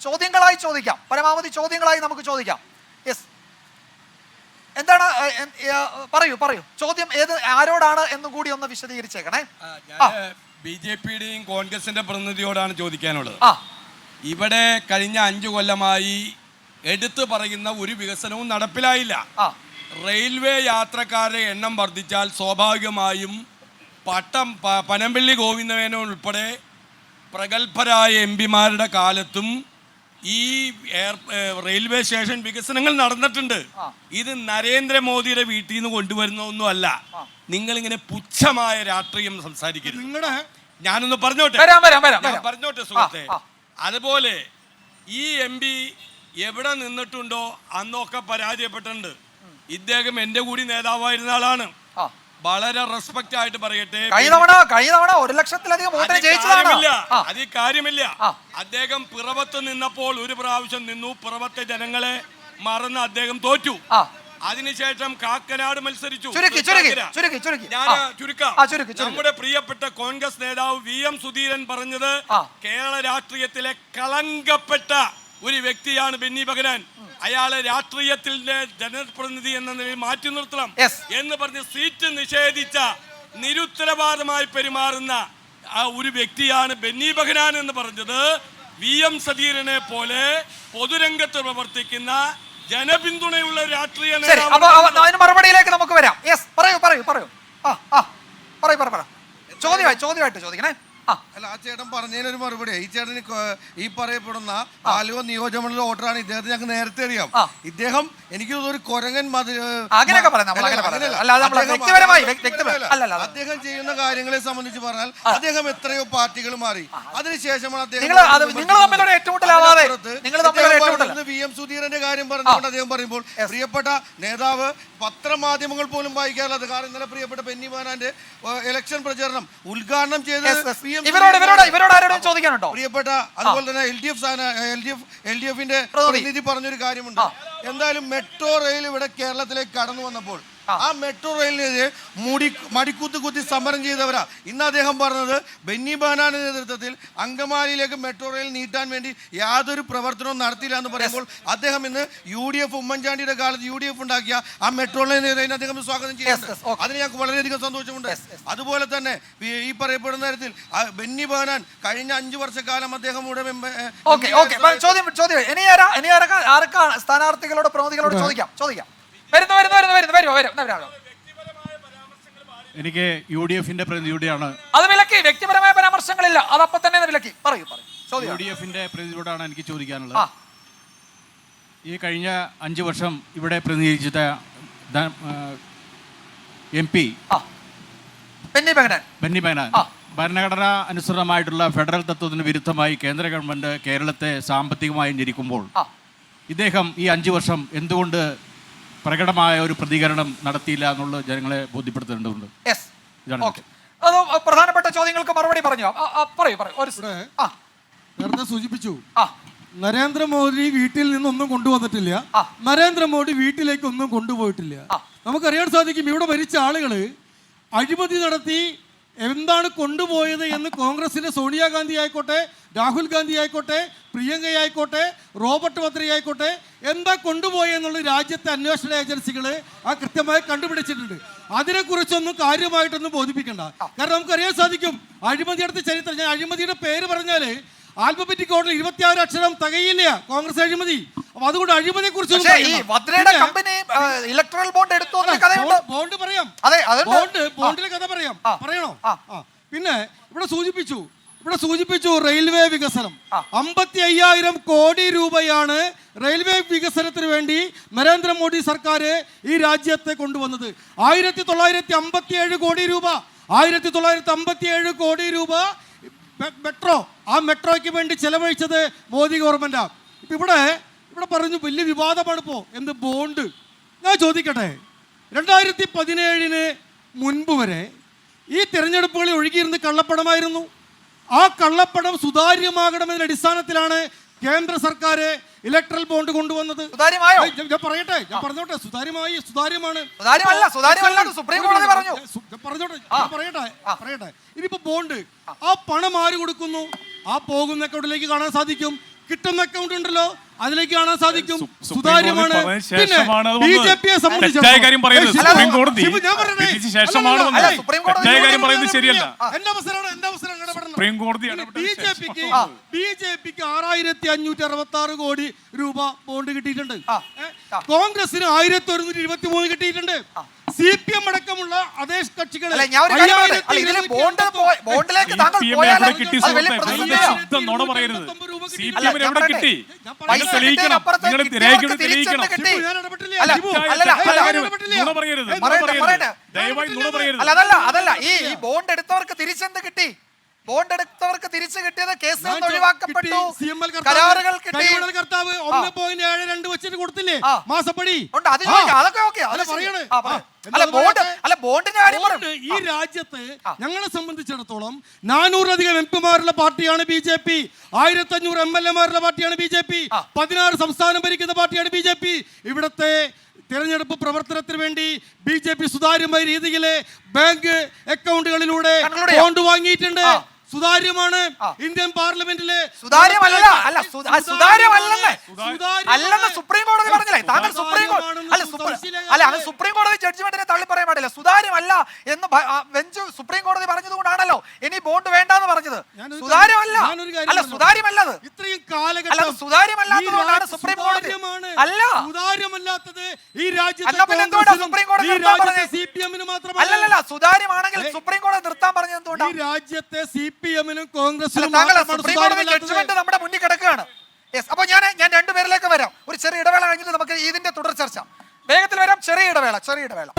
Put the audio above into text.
ചോദ്യങ്ങളായി ചോദിക്കാം. പരമാവധി ചോദ്യങ്ങളായി നമുക്ക് ചോദിക്കാം. യെസ് എന്താണ് പറയൂ പറയൂ. ചോദ്യം ഏത് ആരോടാണ് എന്നും കൂടി ഒന്ന് വിശദീകരിച്ചേക്കണേ. ബി ജെ പിയുടെയും കോൺഗ്രസിന്റെ പ്രതിനിധിയോടാണ് ചോദിക്കാനുള്ളത്. ആ. ഇവിടെ കഴിഞ്ഞ അഞ്ചു കൊല്ലമായി എടുത്തു പറയുന്ന ഒരു വികസനവും നടപ്പിലായില്ല. ആ. റെയിൽവേ യാത്രക്കാരുടെ എണ്ണം വർദ്ധിച്ചാൽ സ്വാഭാവികമായും പട്ടം പനമ്പിള്ളി പനമ്പള്ളി ഗോവിന്ദമേനോൻ ഉൾപ്പെടെ പ്രഗത്ഭരായ എം പിമാരുടെ കാലത്തും ഈ റെയിൽവേ സ്റ്റേഷൻ വികസനങ്ങൾ നടന്നിട്ടുണ്ട്. ഇത് നരേന്ദ്രമോദിയുടെ വീട്ടിൽ നിന്ന് കൊണ്ടുവരുന്ന ഒന്നുമല്ല നിങ്ങൾ നിങ്ങളിങ്ങനെ പുച്ഛമായ രാഷ്ട്രീയം സംസാരിക്കരുത്. നിങ്ങളുടെ ഞാനൊന്ന് പറഞ്ഞോട്ടെ? പറഞ്ഞോട്ടെ സുഹൃത്തെ. അതുപോലെ ഈ എം പി എവിടെ നിന്നിട്ടുണ്ടോ അന്നൊക്കെ പരാജയപ്പെട്ടിട്ടുണ്ട്. ഇദ്ദേഹം എന്റെ കൂടി നേതാവായിരുന്ന ആളാണ്. വളരെ റെസ്പെക്ട് ആയിട്ട് പറയട്ടെ. കഴിഞ്ഞ തവണ കഴിഞ്ഞ തവണ ഒരു ലക്ഷത്തിലധികം വോട്ടിന് ജയിച്ചതാണ്. കാര്യമില്ല. കാര്യമില്ല. അദ്ദേഹം പിറവത്ത് നിന്നപ്പോൾ ഒരു പ്രാവശ്യം നിന്നു. പിറവത്തെ ജനങ്ങളെ മറന്ന് അദ്ദേഹം തോറ്റു. അതിനുശേഷം കാക്കനാട് മത്സരിച്ചു. നമ്മുടെ പ്രിയപ്പെട്ട കോൺഗ്രസ് നേതാവ് വി എം സുധീരൻ പറഞ്ഞത് കേരള രാഷ്ട്രീയത്തിലെ കളങ്കപ്പെട്ട ഒരു വ്യക്തിയാണ് ബെന്നി ബഗനാൻ അയാളെ രാഷ്ട്രീയത്തിന്റെ ജനപ്രതിനിധി എന്ന നിലയിൽ മാറ്റി നിർത്തണം എന്ന് പറഞ്ഞ് സീറ്റ് നിഷേധിച്ച നിരുത്തരവാദമായി പെരുമാറുന്ന ആ ഒരു വ്യക്തിയാണ് ബെന്നി ബഗനാൻ എന്ന് പറഞ്ഞത്. വി എം സതീരനെ പോലെ പൊതുരംഗത്ത് പ്രവർത്തിക്കുന്ന ജനപിന്തുണയുള്ള രാഷ്ട്രീയ മറുപടിയിലേക്ക് നമുക്ക് വരാം. പറയൂ പറയൂ പറയൂ. ആ ആ പറയൂ പറ പറ ചോദ്യമായി ചോദ്യമായിട്ട് ചോദിക്കണേ. ആ ചേട്ടൻ പറഞ്ഞതിനൊരു മറുപടി. ഈ ചേട്ടന് ഈ പറയപ്പെടുന്ന ആലുവ നിയോജകമണ്ഡലം വോട്ടറാണ് ഇദ്ദേഹത്തെ ഞങ്ങൾക്ക് നേരത്തെ അറിയാം. ഇദ്ദേഹം എനിക്ക് ഒരു കൊരങ്ങൻ അങ്ങനെയൊക്കെ. അദ്ദേഹം ചെയ്യുന്ന കാര്യങ്ങളെ സംബന്ധിച്ച് പറഞ്ഞാൽ അദ്ദേഹം എത്രയോ പാർട്ടികൾ മാറി. അതിനുശേഷമാണ് അദ്ദേഹം എം സുധീരന്റെ കാര്യം പറഞ്ഞുകൊണ്ട് അദ്ദേഹം പറയുമ്പോൾ പ്രിയപ്പെട്ട നേതാവ് പത്രമാധ്യമങ്ങൾ പോലും വായിക്കാറുള്ളത് കാരണം ഇന്നലെ പ്രിയപ്പെട്ട ബെന്നി ബാനാന്റെ ഇലക്ഷൻ പ്രചരണം ഉദ്ഘാടനം ചെയ്ത് ചോദിക്കാനുണ്ടോ? പ്രിയപ്പെട്ട അതുപോലെ തന്നെ L D F L D F L D എഫിന്റെ. പ്രതിനിധി. പറഞ്ഞൊരു കാര്യമുണ്ട്. എന്തായാലും മെട്രോ റെയിൽ ഇവിടെ കേരളത്തിലേക്ക് കടന്നു വന്നപ്പോൾ ആ മെട്രോ റെയിലിനെതിരെ മുടി മടിക്കൂത്ത് കുത്തി സമരം ചെയ്തവരാ. ഇന്ന് അദ്ദേഹം പറഞ്ഞത് ബെന്നി ബഹനാന്റെ നേതൃത്വത്തിൽ അങ്കമാലിയിലേക്ക് മെട്രോ റെയിൽ നീട്ടാൻ വേണ്ടി യാതൊരു പ്രവർത്തനവും നടത്തിയില്ല എന്ന് പറയുമ്പോൾ അദ്ദേഹം ഇന്ന് യു ഡി എഫ് ഉമ്മൻചാണ്ടിയുടെ കാലത്ത് യു ഡി എഫ് ഉണ്ടാക്കിയ ആ മെട്രോ റെയിലിനെതിരെ അദ്ദേഹം സ്വാഗതം ചെയ്യുന്നത് ചെയ്യുന്നുണ്ട്. അതിന് ഞങ്ങൾക്ക് വളരെയധികം സന്തോഷമുണ്ട്. അതുപോലെ തന്നെ ഈ- പറയപ്പെടുന്ന തരത്തിൽ ബെന്നി ബഹനാൻ കഴിഞ്ഞ അഞ്ചു വർഷക്കാലം അദ്ദേഹം ചോദ്യം ചോദ്യം. ഇനി ആരാ ഇനി ആരൊക്കെ ആരൊക്കെ സ്ഥാനാർത്ഥികളോട് പ്രതിനിധികളോട് ചോദിക്കാം ചോദിക്കാം. വരുന്നു വരുന്നു വരുന്നു വരുന്നു വരും വരാം എനിക്ക് യു ഡി എഫിന്റെ പ്രതിനിധിയോടെയാണ് അത് വിലക്കി വ്യക്തിപരമായ പരാമർശങ്ങളില്ല. അത് അപ്പൊ തന്നെ വിലക്കി. പറയൂ പറയൂ. യു ഡി എഫിന്റെ പ്രതിനിധിയോടാണ് എനിക്ക് ചോദിക്കാനുള്ളത്. ഈ കഴിഞ്ഞ അഞ്ച് വർഷം ഇവിടെ പ്രതിനിധീകരിച്ച എം പി ബെന്നി ബെഹനാൻ ബെന്നി ബെഹനാൻ ഭരണഘടന അനുസൃതമായിട്ടുള്ള ഫെഡറൽ തത്വത്തിന് വിരുദ്ധമായി കേന്ദ്ര ഗവൺമെന്റ് കേരളത്തെ സാമ്പത്തികമായി ഞെരിക്കുമ്പോൾ ഇദ്ദേഹം ഈ അഞ്ചു വർഷം എന്തുകൊണ്ട് പ്രകടമായ ഒരു പ്രതികരണം നടത്തിയില്ല എന്നുള്ളത് ജനങ്ങളെ ബോധ്യപ്പെടുത്തേണ്ടതുണ്ട്. ഓക്കെ അത് പ്രധാനപ്പെട്ട ചോദ്യങ്ങൾക്ക് മറുപടി പറഞ്ഞു? ആ, ആ, പറയൂ പറയൂ. ഒരു നേരത്തെ സൂചിപ്പിച്ചു. ആ. നരേന്ദ്രമോദി വീട്ടിൽ നിന്നൊന്നും കൊണ്ടുവന്നിട്ടില്ല. ആ. നരേന്ദ്രമോദി വീട്ടിലേക്ക് ഒന്നും കൊണ്ടുപോയിട്ടില്ല. നമുക്കറിയാൻ സാധിക്കും ഇവിടെ ഭരിച്ച ആളുകൾ അഴിമതി നടത്തി എന്താണ് കൊണ്ടുപോയത് എന്ന് കോൺഗ്രസിന്റെ സോണിയാഗാന്ധി ആയിക്കോട്ടെ രാഹുൽ ഗാന്ധി ആയിക്കോട്ടെ പ്രിയങ്ക ആയിക്കോട്ടെ റോബർട്ട് വദ്രി ആയിക്കോട്ടെ എന്താ കൊണ്ടുപോയെന്നുള്ള രാജ്യത്തെ അന്വേഷണ ഏജൻസികൾ ആ കൃത്യമായി കണ്ടുപിടിച്ചിട്ടുണ്ട്. അതിനെക്കുറിച്ചൊന്നും കാര്യമായിട്ടൊന്നും ബോധിപ്പിക്കണ്ട. കാരണം നമുക്കറിയാൻ സാധിക്കും അഴിമതി നടത്തിയ ചരിത്രം ഞാൻ അഴിമതിയുടെ പേര് പറഞ്ഞാൽ ആൽഫബറ്റിക് ഓർഡർ ഇരുപത്തിയാറ് അക്ഷരം തകയില്ല കോൺഗ്രസ് അഴിമതി. അപ്പൊ അതുകൊണ്ട് അഴിമതിയെ കുറിച്ച് ഈ വദ്രയുടെ കമ്പനി ഇലക്ട്രൽ ബോണ്ട് എടുത്തു ബോണ്ട് പറയാം. അതെ ബോണ്ട് ബോണ്ടിലെ കഥ പറയാം. പറയണോ? പിന്നെ ഇവിടെ സൂചിപ്പിച്ചു ഇവിടെ സൂചിപ്പിച്ചു റെയിൽവേ വികസനം. അമ്പത്തി അയ്യായിരം കോടി രൂപയാണ് റെയിൽവേ വികസനത്തിന് വേണ്ടി നരേന്ദ്രമോദി സർക്കാർ ഈ രാജ്യത്തെ കൊണ്ടുവന്നത്. ആയിരത്തി തൊള്ളായിരത്തി അമ്പത്തി ഏഴ് കോടി രൂപ. ആയിരത്തി തൊള്ളായിരത്തി അമ്പത്തി ഏഴ് കോടി രൂപ മെട്രോ. ആ മെട്രോയ്ക്ക് വേണ്ടി ചെലവഴിച്ചത് മോദി ഗവൺമെന്റാണ് ഇപ്പം ഇവിടെ ഇവിടെ പറഞ്ഞു വലിയ വിവാദമാണിപ്പോ എന്ത് ബോണ്ട് ഞാൻ ചോദിക്കട്ടെ. രണ്ടായിരത്തി പതിനേഴിന് മുൻപ് വരെ ഈ തിരഞ്ഞെടുപ്പുകളിൽ ഒഴുകിയിരുന്ന കള്ളപ്പണമായിരുന്നു. ആ കള്ളപ്പണം സുതാര്യമാകണമെന്ന അടിസ്ഥാനത്തിലാണ് കേന്ദ്ര സർക്കാർ ഇലക്ട്രൽ ബോണ്ട് കൊണ്ടുവന്നത്. ഞാൻ- പറയട്ടെ ഞാൻ പറഞ്ഞോട്ടെ. സുതാര്യമായി സുതാര്യമാണ്. പറഞ്ഞോട്ടെ പറയട്ടെ ഇനിയിപ്പോ ബോണ്ട് ആ പണം ആര് കൊടുക്കുന്നു? ആ പോകുന്ന അക്കൗണ്ടിലേക്ക് കാണാൻ സാധിക്കും. കിട്ടുന്ന അക്കൗണ്ട് ഉണ്ടല്ലോ. അതിലേക്ക് കാണാൻ സാധിക്കും സുതാര്യമാണ്. അത് ബി. ജെ പിയെ തെറ്റായ കാര്യം പറയുന്നത് സുപ്രീം കോടതി. ശിവു, ഞാൻ പറയട്ടെ. ശേഷമാണ് അല്ല, സുപ്രീം കോടതി കാര്യം പറയുന്നത് ശരിയല്ല. പറയാം. അവസരമാണ് എന്റെ അവസരം ഇടപെടണം. സുപ്രീം കോടതി ബി ജെ പിക്ക് ആറായിരത്തി അഞ്ഞൂറ്റി അറുപത്തി ആറ് കോടി രൂപ ബോണ്ട് കിട്ടിയിട്ടുണ്ട്? കോൺഗ്രസിന് ആയിരത്തി ഒരുന്നൂറ്റി ഇരുപത്തി മൂന്ന് കിട്ടിയിട്ടുണ്ട് സി പി എം അടക്കമുള്ള അതേ കക്ഷികൾ അല്ല ഞാൻ ഒരു കാര്യം പറയട്ടെ. അല്ല ഇതിലെ ബോണ്ട് പോയ- ബോണ്ടിലേക്ക് താങ്കൾ പോയാൽ എവിടെ കിട്ടി അത് വലിയ സുഹൃത്തെ? വെറുതെ പ്രതിസന്ധിയാണ്. ശുദ്ധ നുണ പറയരുത് അല്ല, ഞാൻ എവിടെ പറയട്ടെ. കിട്ടി പൈസ നിങ്ങൾ തെളിയിക്കണം കിട്ടിയതിനപ്പുറത്ത് നിങ്ങൾ കിട്ടിയവർക്ക് രേഖകൾ തിരിച്ചെന്ത് തെളിയിക്കണം കിട്ടി? ഞാൻ ഇടപെട്ടില്ല. അല്ല, ശിവു, അല്ലല്ല. ഇടപെട്ടില്ല. നുണ പറയരുത് പറയട്ടെ, ദയവായി നുണ പറയരുത് അല്ല അതല്ല അതല്ല ഈ ഈ ബോണ്ട് എടുത്തവർക്ക് തിരിച്ചെന്ത് കിട്ടി ബോണ്ട് എടുത്തവർക്ക് തിരിച്ചു കിട്ടിയത് കേസ് നിന്ന് ഒഴിവാക്കപ്പെട്ടു. കരാറുകൾ കിട്ടി. കർത്താവ് ഒന്ന് പോയിന്റ് ഏഴ് രണ്ട് വെച്ചിട്ട് കൊടുത്തില്ലേ. മാസപ്പടി? ഉണ്ട് അത് അതൊക്കെ ഓക്കെ പറയണേ. അല്ല ബോണ്ട് അല്ല ബോണ്ടിന്റെ കാര്യം ബോണ്ട് ഈ രാജ്യത്ത് ഞങ്ങളെ സംബന്ധിച്ചിടത്തോളം നാനൂറിലധികം എം പിമാരുള്ള പാർട്ടിയാണ് ബി ജെ പി. ആയിരത്തി അഞ്ഞൂറ് എം എൽ എമാരുള്ള പാർട്ടിയാണ് ബി ജെ പി. പതിനാറ് സംസ്ഥാനം ഭരിക്കുന്ന പാർട്ടിയാണ് ബി ജെ പി. ഇവിടുത്തെ തിരഞ്ഞെടുപ്പ് പ്രവർത്തനത്തിന് വേണ്ടി ബി ജെ പി സുതാര്യമായ രീതിയിൽ ബാങ്ക് അക്കൗണ്ടുകളിലൂടെ ബോണ്ട് വാങ്ങിയിട്ടുണ്ട്. സുതാര്യമാണ്. ഇന്ത്യൻ പാർലമെന്റിലെ സുതാര്യമല്ല അല്ല സുതാര്യമല്ലെന്ന്. അല്ലെന്ന് സുപ്രീം കോടതി പറഞ്ഞില്ലേ? താങ്കൾ സുപ്രീം കോടതി അല്ല അല്ല അത് സുപ്രീം കോടതി ജഡ്ജ്മെന്റിനെ തള്ളി പറയാൻ പാടില്ല. സുതാര്യമല്ല എന്ന് ബെഞ്ച് സുപ്രീം കോടതി പറഞ്ഞതുകൊണ്ടാണല്ലോ ഇനി ബോണ്ട് വേണ്ടെന്ന് പറഞ്ഞത്. സുതാര്യമല്ല. അല്ല. സുതാര്യമല്ല ഇത്രയും കാലഘട്ടം സുതാര്യമല്ലാത്തതുകൊണ്ടാണ് സുപ്രീം കോടതി-. അല്ല. സുതാര്യമല്ലാത്തത് ഈ രാജ്യത്തെ സി പി എമ്മിന് മാത്രമല്ല. സുതാര്യമാണെങ്കിൽ? സുപ്രീം കോടതി നിർത്താൻ പറഞ്ഞത് ഈ രാജ്യത്തെ സി പി എമ്മിനും കോൺഗ്രസിനും നമ്മുടെ മുന്നിൽ കിടക്കുകയാണ്. യെസ് അപ്പോൾ ഞാൻ ഞാൻ രണ്ടുപേരിലേക്ക് വരാം. ഒരു ചെറിയ ഇടവേള കഴിഞ്ഞിട്ട് നമുക്ക് ഇതിന്റെ തുടർ ചർച്ച വേഗത്തിൽ വരാം ചെറിയ ഇടവേള ചെറിയ ഇടവേള.